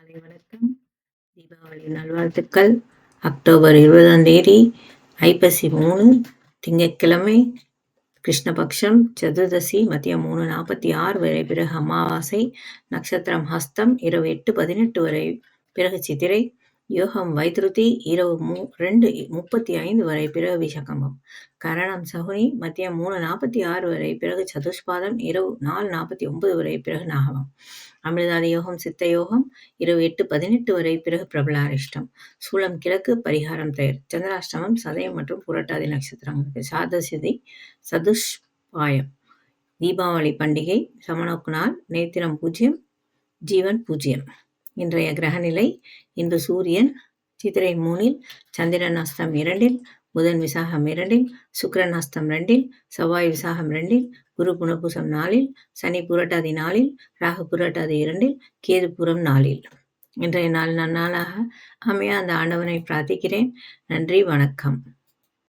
காலை வணக்கம். தீபாவளி நல்வாழ்த்துக்கள். அக்டோபர் இருபதாம் தேதி ஐப்பசி மூணு திங்கட்கிழமை கிருஷ்ணபக்ஷம் சதுர்தசி மதியம் மூணு நாற்பத்தி ஆறு வரை பிறகு அமாவாசை நட்சத்திரம் ஹஸ்தம் இரவு எட்டு பதினெட்டு வரை பிறகு சித்திரை யோகம் வைத்ருதி இரவு மூ ரெண்டு முப்பத்தி ஐந்து வரை பிறகு விஷகம்பம் கரணம் சகுனி மத்தியம் மூணு நாற்பத்தி ஆறு வரை பிறகு சதுஷ்பாதம் இரவு நாலு நாற்பத்தி ஒன்பது வரை பிறகு நாகமம். அமிர்தாதி யோகம் சித்த யோகம் இரவு எட்டு பதினெட்டு வரை பிறகு பிரபலாரிஷ்டம். சூளம் கிழக்கு பரிகாரம் தயர். சந்திராஷ்டமம் சதயம் மற்றும் புரட்டாதி நட்சத்திரங்களுக்கு சாதசிதி சதுஷ்பாயம். தீபாவளி பண்டிகை சமணக்கு நாள் நேத்திரம் பூஜ்ஜியம் ஜீவன் பூஜ்ஜியம் இன்றைய கிரகநிலை இன்று சூரியன் சித்திரை மூணில் சந்திரன் அஸ்தம் இரண்டில் புதன் விசாகம் இரண்டில் சுக்கரன் அஸ்தம் ரெண்டில் செவ்வாய் விசாகம் ரெண்டில் குரு புனபூசம் நாளில் சனி புரட்டாதி நாளில் ராகு புரட்டாதி இரண்டில் கேதுபுரம் நாளில். இன்றைய நாள் நன்னாளாக அமைய அந்த ஆண்டவனை பிரார்த்திக்கிறேன். நன்றி வணக்கம்.